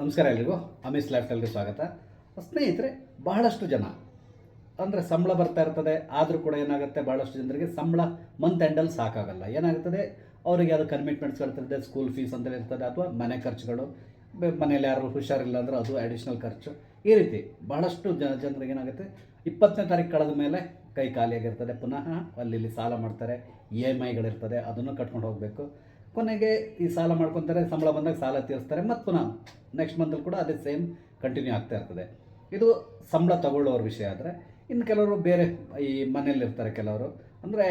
ನಮಸ್ಕಾರ ಎಲ್ರಿಗೂ. ಅಮಿಸ್ ಲೈಫ್ ಸ್ಟೈಲ್ಗೆ ಸ್ವಾಗತ. ಸ್ನೇಹಿತರೆ, ಬಹಳಷ್ಟು ಜನ, ಅಂದರೆ ಸಂಬಳ ಬರ್ತಾ ಇರ್ತದೆ, ಆದರೂ ಕೂಡ ಏನಾಗುತ್ತೆ ಭಾಳಷ್ಟು ಜನರಿಗೆ ಸಂಬಳ ಮಂತ್ ಎಂಡಲ್ಲಿ ಸಾಕಾಗಲ್ಲ. ಏನಾಗುತ್ತದೆ ಅವರಿಗೆ ಅದು ಕಮಿಟ್ಮೆಂಟ್ಸ್ ಇರ್ತದೆ ಸ್ಕೂಲ್ ಫೀಸ್ ಅಂತ ಇರ್ತದೆ, ಅಥವಾ ಮನೆ ಖರ್ಚುಗಳು ಮನೇಲಿ ಯಾರು ಹುಷಾರಿಲ್ಲ ಅಂದರೆ ಅದು ಅಡಿಷ್ನಲ್ ಖರ್ಚು. ಈ ರೀತಿ ಬಹಳಷ್ಟು ಜನ ಜನರಿಗೆ ಏನಾಗುತ್ತೆ, ಇಪ್ಪತ್ತನೇ ತಾರೀಕು ಕಳೆದ ಮೇಲೆ ಕೈ ಖಾಲಿಯಾಗಿರ್ತದೆ. ಪುನಃ ಅಲ್ಲಿ ಸಾಲ ಮಾಡ್ತಾರೆ ಇ ಎಂ ಐಗಳಿರ್ತದೆ ಅದನ್ನು ಕಟ್ಕೊಂಡು ಹೋಗಬೇಕು. ಕೊನೆಗೆ ಈ ಸಾಲ ಮಾಡ್ಕೊತಾರೆ, ಸಂಬಳ ಬಂದಾಗ ಸಾಲ ತೀರಿಸ್ತಾರೆ ಮತ್ತು ಪುನಃ ನೆಕ್ಸ್ಟ್ ಮಂತಲ್ಲಿ ಕೂಡ ಅದೇ ಸೇಮ್ ಕಂಟಿನ್ಯೂ ಆಗ್ತಾ ಇರ್ತದೆ. ಇದು ಸಂಬಳ ತಗೊಳ್ಳೋರ ವಿಷಯ ಆದರೆ, ಇನ್ನು ಕೆಲವರು ಬೇರೆ ಈ ಮನೆಯಲ್ಲಿರ್ತಾರೆ ಕೆಲವರು, ಅಂದರೆ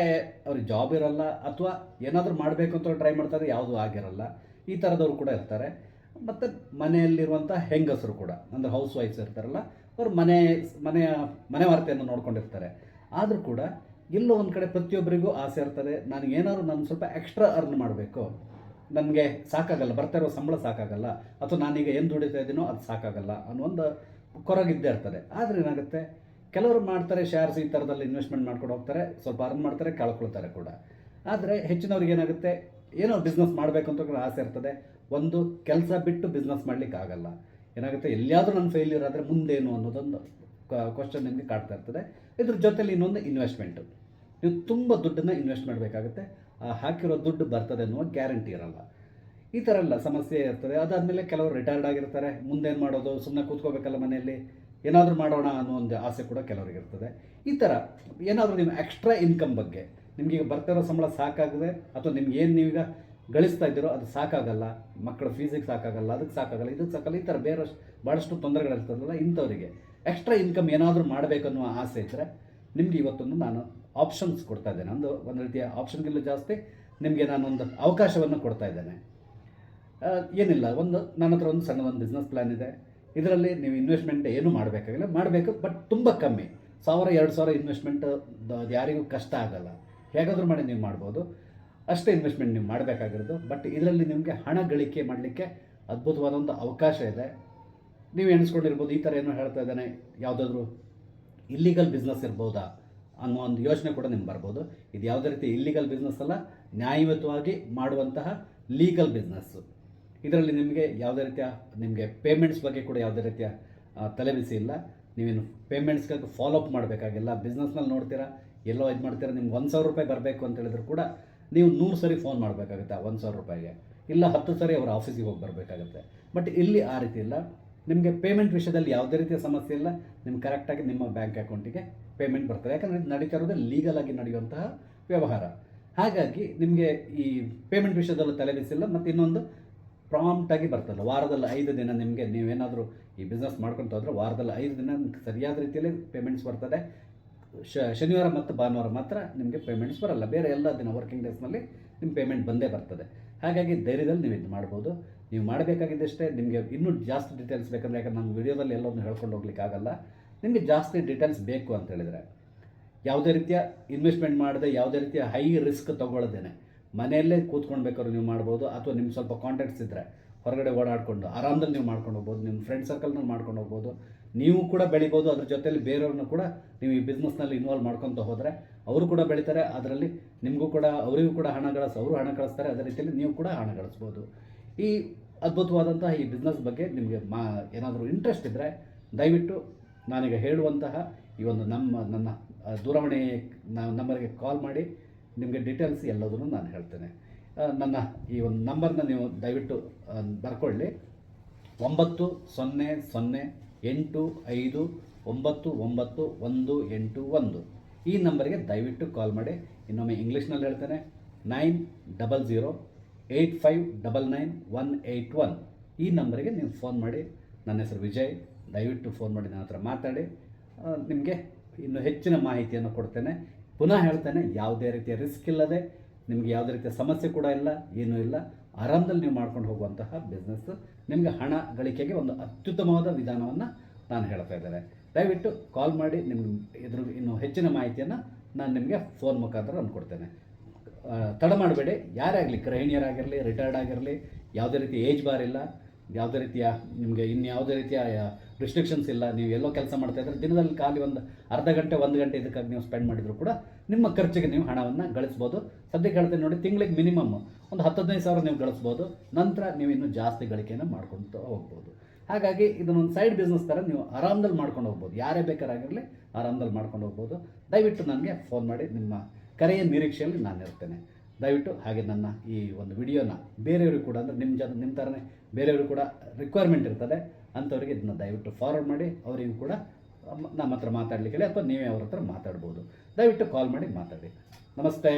ಅವ್ರಿಗೆ ಜಾಬ್ ಇರಲ್ಲ, ಅಥವಾ ಏನಾದರೂ ಮಾಡಬೇಕು ಅಂತ ಟ್ರೈ ಮಾಡ್ತಾರೆ, ಯಾವುದೂ ಆಗಿರಲ್ಲ, ಈ ಥರದವ್ರು ಕೂಡ ಇರ್ತಾರೆ. ಮತ್ತು ಮನೆಯಲ್ಲಿರುವಂಥ ಹೆಂಗಸರು ಕೂಡ, ಅಂದರೆ ಹೌಸ್ ವೈಫ್ಸ್ ಇರ್ತಾರಲ್ಲ, ಅವ್ರು ಮನೆ, ಮನೆಯ ಮನೆ ವಾರ್ತೆಯನ್ನು ನೋಡ್ಕೊಂಡಿರ್ತಾರೆ. ಆದರೂ ಕೂಡ ಎಲ್ಲೋ ಒಂದು ಕಡೆ ಪ್ರತಿಯೊಬ್ಬರಿಗೂ ಆಸೆ ಇರ್ತದೆ. ನಾನು ಏನಾದರೂ ನಾನು ಸ್ವಲ್ಪ ಎಕ್ಸ್ಟ್ರಾ ಅರ್ನ್ ಮಾಡಬೇಕು. ನನಗೆ ಸಾಕಾಗಲ್ಲ, ಬರ್ತಾ ಇರೋ ಸಂಬಳ ಸಾಕಾಗಲ್ಲ, ಅಥವಾ ನಾನೀಗ ಏನು ದುಡಿತಾ ಇದ್ದೀನೋ ಅದು ಸಾಕಾಗಲ್ಲ ಅನ್ನೋ ಒಂದು ಕೊರಗಿದ್ದೇ ಇರ್ತದೆ. ಆದರೆ ಏನಾಗುತ್ತೆ? ಕೆಲವರು ಮಾಡ್ತಾರೆ ಶೇರ್ಸ್ ಈ ಥರದಲ್ಲಿ ಇನ್ವೆಸ್ಟ್ಮೆಂಟ್ ಮಾಡ್ಕೊಂಡು ಹೋಗ್ತಾರೆ, ಸ್ವಲ್ಪ ಅರ್ನ್ ಮಾಡ್ತಾರೆ, ಕಳ್ಕೊಳ್ತಾರೆ ಕೂಡ. ಆದರೆ ಹೆಚ್ಚಿನವ್ರಿಗೆ ಏನಾಗುತ್ತೆ? ಏನೋ ಬಿಸ್ನೆಸ್ ಮಾಡಬೇಕು ಅಂತ ಆಸೆ ಇರ್ತದೆ. ಒಂದು ಕೆಲಸ ಬಿಟ್ಟು ಬಿಸ್ನೆಸ್ ಮಾಡ್ಲಿಕ್ಕೆ ಆಗಲ್ಲ ಏನಾಗುತ್ತೆ? ಎಲ್ಲಿಯಾದರೂ ನನ್ನ ಫೇಲ್ಯೂರ್ ಆದರೆ ಮುಂದೇನು ಅನ್ನೋದೊಂದು ಕ್ವಶನ್ ನಿಮಗೆ ಕಾಡ್ತಾ ಇರ್ತದೆ. ಇದ್ರ ಜೊತೆಲಿ ಇನ್ನೊಂದು ಇನ್ವೆಸ್ಟ್ಮೆಂಟು ನೀವು ತುಂಬ ದುಡ್ಡನ್ನು ಇನ್ವೆಸ್ಟ್ ಮಾಡಬೇಕಾಗುತ್ತೆ. ಹಾಕಿರೋ ದುಡ್ಡು ಬರ್ತದೆ ಅನ್ನುವ ಗ್ಯಾರಂಟಿ ಇರಲ್ಲ. ಈ ಥರ ಎಲ್ಲ ಸಮಸ್ಯೆ ಇರ್ತದೆ. ಅದಾದಮೇಲೆ ಕೆಲವರು ರಿಟೈರ್ಡ್ ಆಗಿರ್ತಾರೆ. ಮುಂದೇನು ಮಾಡೋದು? ಸುಮ್ಮನೆ ಕೂತ್ಕೋಬೇಕಲ್ಲ ಮನೆಯಲ್ಲಿ. ಏನಾದರೂ ಮಾಡೋಣ ಅನ್ನೋ ಒಂದು ಆಸೆ ಕೂಡ ಕೆಲವರಿಗೆ ಇರ್ತದೆ. ಈ ಥರ ಏನಾದರೂ ನಿಮ್ಮ ಎಕ್ಸ್ಟ್ರಾ ಇನ್ಕಮ್ ಬಗ್ಗೆ, ನಿಮಗೆ ಬರ್ತಿರೋ ಸಂಬಳ ಸಾಕಾಗದೆ? ಅಥವಾ ನಿಮ್ಗೆ ಏನು ನೀವೀಗ ಗಳಿಸ್ತಾ ಇದ್ದೀರೋ ಅದು ಸಾಕಾಗಲ್ಲ. ಮಕ್ಕಳ ಫೀಸಿಗೆ ಸಾಕಾಗಲ್ಲ, ಅದಕ್ಕೆ ಸಾಕಾಗಲ್ಲ, ಇದಕ್ಕೆ ಸಾಕಲ್ಲ ಈ ಥರ ಬೇರೆ ಭಾಳಷ್ಟು ತೊಂದರೆಗಳಿರ್ತದಲ್ಲ ಇಂಥವರಿಗೆ. ಎಕ್ಸ್ಟ್ರಾ ಇನ್ಕಮ್ ಏನಾದರೂ ಮಾಡಬೇಕು ಅನ್ನುವ ಆಸೆ ಇದ್ದರೆ ನಿಮಗೆ ಇವತ್ತೊಂದು ನಾನು ಆಪ್ಷನ್ಸ್ ಕೊಡ್ತಾ ಇದ್ದೇನೆ. ಒಂದು ಒಂದು ರೀತಿಯ ಆಪ್ಷನ್ಗಿಂತ ಜಾಸ್ತಿ ನಿಮಗೆ ನಾನೊಂದು ಅವಕಾಶವನ್ನು ಕೊಡ್ತಾ ಇದ್ದೇನೆ. ಏನಿಲ್ಲ, ಒಂದು ನನ್ನ ಹತ್ರ ಒಂದು ಸಣ್ಣ ಒಂದು ಬಿಸ್ನೆಸ್ ಪ್ಲ್ಯಾನ್ ಇದೆ. ಇದರಲ್ಲಿ ನೀವು ಇನ್ವೆಸ್ಟ್ಮೆಂಟ್ ಏನೂ ಮಾಡಬೇಕಾಗಿಲ್ಲ. ಮಾಡಬೇಕು ಬಟ್ ತುಂಬ ಕಮ್ಮಿ. ಸಾವಿರ, ಎರಡು ಸಾವಿರ ಇನ್ವೆಸ್ಟ್ಮೆಂಟ್ ಯಾರಿಗೂ ಕಷ್ಟ ಆಗಲ್ಲ. ಹೇಗಾದರೂ ಮಾಡಿ ನೀವು ಮಾಡ್ಬೋದು. ಅಷ್ಟೇ ಇನ್ವೆಸ್ಟ್ಮೆಂಟ್ ನೀವು ಮಾಡಬೇಕಾಗಿರೋದು. ಬಟ್ ಇದರಲ್ಲಿ ನಿಮಗೆ ಹಣ ಗಳಿಕೆ ಮಾಡಲಿಕ್ಕೆ ಅದ್ಭುತವಾದ ಒಂದು ಅವಕಾಶ ಇದೆ. ನೀವು ಎಣಿಸ್ಕೊಂಡಿರ್ಬೋದು, ಈ ಥರ ಏನೋ ಹೇಳ್ತಾ ಇದ್ದಾನೆ, ಯಾವುದಾದ್ರೂ ಇಲ್ಲಿಗಲ್ ಬಿಸ್ನೆಸ್ ಇರ್ಬೋದಾ ಅನ್ನೋ ಒಂದು ಯೋಚನೆ ಕೂಡ ನಿಮ್ಗೆ ಬರ್ಬೋದು. ಇದು ಯಾವುದೇ ರೀತಿ ಇಲ್ಲಿಗಲ್ ಬಿಸ್ನೆಸ್ ಅಲ್ಲ, ನ್ಯಾಯಯುತವಾಗಿ ಮಾಡುವಂತಹ ಲೀಗಲ್ ಬಿಸ್ನೆಸ್ಸು ಇದರಲ್ಲಿ ನಿಮಗೆ ಯಾವುದೇ ರೀತಿಯ, ನಿಮಗೆ ಪೇಮೆಂಟ್ಸ್ ಬಗ್ಗೆ ಕೂಡ ಯಾವುದೇ ರೀತಿಯ ತಲೆಬಿಸಿ ಇಲ್ಲ. ನೀವೇನು ಪೇಮೆಂಟ್ಸ್ಗಾಗಿ ಫಾಲೋ ಅಪ್ ಮಾಡಬೇಕಾಗಿಲ್ಲ ಬಿಸ್ನೆಸ್ನಲ್ಲಿ ನೋಡ್ತೀರಾ, ಎಲ್ಲೋ ಇದು ಮಾಡ್ತೀರಾ, ನಿಮ್ಗೆ ಒಂದು ಸಾವಿರ ರೂಪಾಯಿ ಬರಬೇಕು ಅಂತ ಹೇಳಿದ್ರು ಕೂಡ ನೀವು ನೂರು ಸರಿ ಫೋನ್ ಮಾಡಬೇಕಾಗುತ್ತೆ, ಒಂದು ಸಾವಿರ ರೂಪಾಯಿಗೆ. ಇಲ್ಲ ಹತ್ತು ಸರಿ ಅವರ ಆಫೀಸಿಗೆ ಹೋಗಿ ಬರಬೇಕಾಗುತ್ತೆ. ಬಟ್ ಇಲ್ಲಿ ಆ ರೀತಿ ಇಲ್ಲ. ನಿಮಗೆ ಪೇಮೆಂಟ್ ವಿಷಯದಲ್ಲಿ ಯಾವುದೇ ರೀತಿಯ ಸಮಸ್ಯೆ ಇಲ್ಲ. ನಿಮ್ಗೆ ಕರೆಕ್ಟಾಗಿ ನಿಮ್ಮ ಬ್ಯಾಂಕ್ ಅಕೌಂಟಿಗೆ ಪೇಮೆಂಟ್ ಬರ್ತದೆ. ಯಾಕಂದರೆ ಇದು ನಡೀತಾ ಇರೋದೇ ಲೀಗಲ್ ಆಗಿ ನಡೆಯುವಂತಹ ವ್ಯವಹಾರ. ಹಾಗಾಗಿ ನಿಮಗೆ ಈ ಪೇಮೆಂಟ್ ವಿಷಯದಲ್ಲೂ ತಲೆಬಿಸಿಲ್ಲ ಮತ್ತು ಇನ್ನೊಂದು ಪ್ರಾಂಪ್ಟಾಗಿ ಬರ್ತಲ್ಲ ವಾರದಲ್ಲಿ ಐದು ದಿನ ನಿಮಗೆ ನೀವೇನಾದರೂ ಈ ಬಿಸ್ನೆಸ್ ಮಾಡ್ಕೊತ ಹೋದರೆ ವಾರದಲ್ಲಿ ಐದು ದಿನ ಸರಿಯಾದ ರೀತಿಯಲ್ಲಿ ಪೇಮೆಂಟ್ಸ್ ಬರ್ತದೆ. ಶನಿವಾರ ಮತ್ತು ಭಾನುವಾರ ಮಾತ್ರ ನಿಮಗೆ ಪೇಮೆಂಟ್ಸ್ ಬರಲ್ಲ. ಬೇರೆ ಎಲ್ಲ ದಿನ ವರ್ಕಿಂಗ್ ಡೇಸ್ನಲ್ಲಿ ನಿಮ್ಮ ಪೇಮೆಂಟ್ ಬಂದೇ ಬರ್ತದೆ. ಹಾಗಾಗಿ ಧೈರ್ಯದಲ್ಲಿ ನೀವು ಇದು ಮಾಡ್ಬೋದು. ನೀವು ಮಾಡಬೇಕಾಗಿದ್ದಷ್ಟೇ ನಿಮಗೆ ಇನ್ನೂ ಜಾಸ್ತಿ ಡೀಟೇಲ್ಸ್ ಬೇಕಂದರೆ, ಯಾಕಂದ್ರೆ ನಾನು ವಿಡಿಯೋದಲ್ಲಿ ಎಲ್ಲವನ್ನು ಹೇಳ್ಕೊಂಡು ಹೋಗ್ಲಿಕ್ಕೆ ಆಗಲ್ಲ. ನಿಮಗೆ ಜಾಸ್ತಿ ಡೀಟೇಲ್ಸ್ ಬೇಕು ಅಂತ ಹೇಳಿದರೆ, ಯಾವುದೇ ರೀತಿಯ ಇನ್ವೆಸ್ಟ್ಮೆಂಟ್ ಮಾಡದೆ, ಯಾವುದೇ ರೀತಿಯ ಹೈ ರಿಸ್ಕ್ ತೊಗೊಳ್ಳೋದೇನೆ. ಮನೆಯಲ್ಲೇ ಕೂತ್ಕೊಂಡು ಬೇಕಾದ್ರೂ ನೀವು ಮಾಡ್ಬೋದು, ಅಥವಾ ನಿಮ್ಮ ಸ್ವಲ್ಪ ಕಾಂಟ್ಯಾಕ್ಟ್ಸ್ ಇದ್ದರೆ ಹೊರಗಡೆ ಓಡಾಡಿಕೊಂಡು, ಆರಾಮದಲ್ಲಿ ನೀವು ಮಾಡ್ಕೊಂಡು ಹೋಗ್ಬೋದು, ನಿಮ್ಮ ಫ್ರೆಂಡ್ ಸರ್ಕಲ್ನಲ್ಲಿ ಮಾಡ್ಕೊಂಡು ಹೋಗ್ಬೋದು. ನೀವು ಕೂಡ ಬೆಳಿಬೋದು, ಅದ್ರ ಜೊತೆಯಲ್ಲಿ ಬೇರೆಯವ್ರನ್ನ ಕೂಡ ನೀವು ಈ ಬಿಸ್ನೆಸ್ನಲ್ಲಿ ಇನ್ವಾಲ್ವ್ ಮಾಡ್ಕೊತ ಹೋದರೆ ಅವರು ಕೂಡ ಬೆಳಿತಾರೆ. ಅದರಲ್ಲಿ ನಿಮಗೂ ಕೂಡ, ಅವರಿಗೂ ಕೂಡ ಹಣ ಗಳಿಸ್ ಅವರು ಹಣ ಕಳಿಸ್ತಾರೆ. ಅದೇ ರೀತಿಯಲ್ಲಿ ನೀವು ಕೂಡ ಹಣ ಗಳಿಸ್ಬೋದು ಈ ಅದ್ಭುತವಾದಂತಹ ಈ ಬಿಸ್ನೆಸ್ ಬಗ್ಗೆ ನಿಮಗೆ ಮಾ ಏನಾದರೂ ಇಂಟ್ರೆಸ್ಟ್ ಇದ್ದರೆ ದಯವಿಟ್ಟು ನಾನೀಗ ಹೇಳುವಂತಹ ಈ ಒಂದು ನಮ್ಮ, ನನ್ನ ದೂರವಾಣಿ ನಂಬರ್ಗೆ ಕಾಲ್ ಮಾಡಿ ನಿಮಗೆ ಡೀಟೇಲ್ಸ್ ಎಲ್ಲದನ್ನು ನಾನು ಹೇಳ್ತೇನೆ. ನನ್ನ ಈ ಒಂದು ನಂಬರ್ನ ನೀವು ದಯವಿಟ್ಟು ಬರ್ಕೊಳ್ಳಿ. ಒಂಬತ್ತು ಸೊನ್ನೆ ಸೊನ್ನೆ ಎಂಟು ಐದು ಒಂಬತ್ತು ಒಂಬತ್ತು ಒಂದು ಎಂಟು ಒಂದು. ಈ ನಂಬರ್ಗೆ ದಯವಿಟ್ಟು ಕಾಲ್ ಮಾಡಿ. ಇನ್ನೊಮ್ಮೆ ಇಂಗ್ಲೀಷ್ನಲ್ಲಿ ಹೇಳ್ತೇನೆ. Nine double zero eight five double nine one eight one. ಈ ನಂಬರಿಗೆ ನೀವು ಫೋನ್ ಮಾಡಿ, ನನ್ನ ಹೆಸರು ವಿಜಯ್, ದಯವಿಟ್ಟು ಫೋನ್ ಮಾಡಿ ನನ್ನ ಹತ್ರ ಮಾತಾಡಿ. ನಿಮಗೆ ಇನ್ನು ಹೆಚ್ಚಿನ ಮಾಹಿತಿಯನ್ನು ಕೊಡ್ತೇನೆ. ಪುನಃ ಹೇಳ್ತೇನೆ, ಯಾವುದೇ ರೀತಿಯ ರಿಸ್ಕ್ ಇಲ್ಲದೆ, ನಿಮಗೆ ಯಾವುದೇ ರೀತಿಯ ಸಮಸ್ಯೆ ಕೂಡ ಇಲ್ಲ, ಏನೂ ಇಲ್ಲ. ಆರಾಮದಲ್ಲಿ ನೀವು ಮಾಡ್ಕೊಂಡು ಹೋಗುವಂತಹ ಬಿಸ್ನೆಸ್ ನಿಮಗೆ ಹಣ ಗಳಿಕೆಗೆ ಒಂದು ಅತ್ಯುತ್ತಮವಾದ ವಿಧಾನವನ್ನು ನಾನು ಹೇಳ್ತಾ ಇದ್ದೇನೆ. ದಯವಿಟ್ಟು ಕಾಲ್ ಮಾಡಿ, ನಿಮ್ಗೆ ಇದ್ರ ಇನ್ನೂ ಹೆಚ್ಚಿನ ಮಾಹಿತಿಯನ್ನು ನಾನು ನಿಮಗೆ ಫೋನ್ ಮುಖಾಂತರ ನಾನು ಕೊಡ್ತೇನೆ ತಡ ಮಾಡಬೇಡಿ. ಯಾರೇ ಆಗಲಿ ಗೃಹಿಣಿಯರಾಗಿರಲಿ ರಿಟೈರ್ಡ್ ಆಗಿರಲಿ, ಯಾವುದೇ ರೀತಿ ಏಜ್ ಬಾರ್ ಇಲ್ಲ, ಯಾವುದೇ ರೀತಿಯ ನಿಮಗೆ ಇನ್ಯಾವುದೇ ರೀತಿಯ ರಿಸ್ಟ್ರಿಕ್ಷನ್ಸ್ ಇಲ್ಲ, ನೀವು ಎಲ್ಲೋ ಕೆಲಸ ಮಾಡ್ತಾ ಇದ್ರೆ ದಿನದಲ್ಲಿ ಖಾಲಿ ಒಂದು ಅರ್ಧ ಗಂಟೆ, ಒಂದು ಗಂಟೆ ಇದಕ್ಕಾಗಿ ನೀವು ಸ್ಪೆಂಡ್ ಮಾಡಿದರೂ ಕೂಡ ನಿಮ್ಮ ಖರ್ಚಿಗೆ ನೀವು ಹಣವನ್ನು ಗಳಿಸ್ಬೋದು. ಸದ್ಯಕ್ಕೆ ಹೇಳ್ತೀನಿ ನೋಡಿ, ತಿಂಗಳಿಗೆ ಮಿನಿಮಮ್ ಒಂದು ಹತ್ತು, ಹದಿನೈದು ಸಾವಿರ ನೀವು ಗಳಿಸ್ಬೋದು. ನಂತರ ನೀವು ಇನ್ನೂ ಜಾಸ್ತಿ ಗಳಿಕೆಯನ್ನು ಮಾಡ್ಕೊಳ್ತಾ ಹೋಗ್ಬೋದು. ಹಾಗಾಗಿ ಇದನ್ನೊಂದು ಸೈಡ್ ಬಿಸ್ನೆಸ್ ಥರ ನೀವು ಆರಾಮದಲ್ಲಿ ಮಾಡ್ಕೊಂಡು ಹೋಗ್ಬೋದು. ಯಾರೇ ಬೇಕಾರಾಗಿರಲಿ ಆರಾಮದಲ್ಲಿ ಮಾಡ್ಕೊಂಡು ಹೋಗ್ಬೋದು. ದಯವಿಟ್ಟು ನನಗೆ ಫೋನ್ ಮಾಡಿ ನಿಮ್ಮ ಕರೆಯ ನಿರೀಕ್ಷೆಯಲ್ಲಿ ನಾನು ಇರ್ತೇನೆ ದಯವಿಟ್ಟು ಹಾಗೆ ನನ್ನ ಈ ಒಂದು ವಿಡಿಯೋನ ಬೇರೆಯವರು ಕೂಡ ಅಂದರೆ ನಿಮ್ಮ ಜನ ನಿಮ್ಮ ಥರನೇ ಬೇರೆಯವರು ಕೂಡ ರಿಕ್ವೈರ್ಮೆಂಟ್ ಇರ್ತದೆ. ಅಂಥವ್ರಿಗೆ ಇದನ್ನ ದಯವಿಟ್ಟು ಫಾರ್ವರ್ಡ್ ಮಾಡಿ, ಅವರಿಗೂ ಕೂಡ ನಮ್ಮ ಹತ್ರ ಮಾತಾಡಲಿಕ್ಕೆ ಅಥವಾ ನೀವೇ ಅವ್ರ ಹತ್ರ ಮಾತಾಡ್ಬೋದು. ದಯವಿಟ್ಟು ಕಾಲ್ ಮಾಡಿ ಮಾತಾಡಿ. ನಮಸ್ತೆ.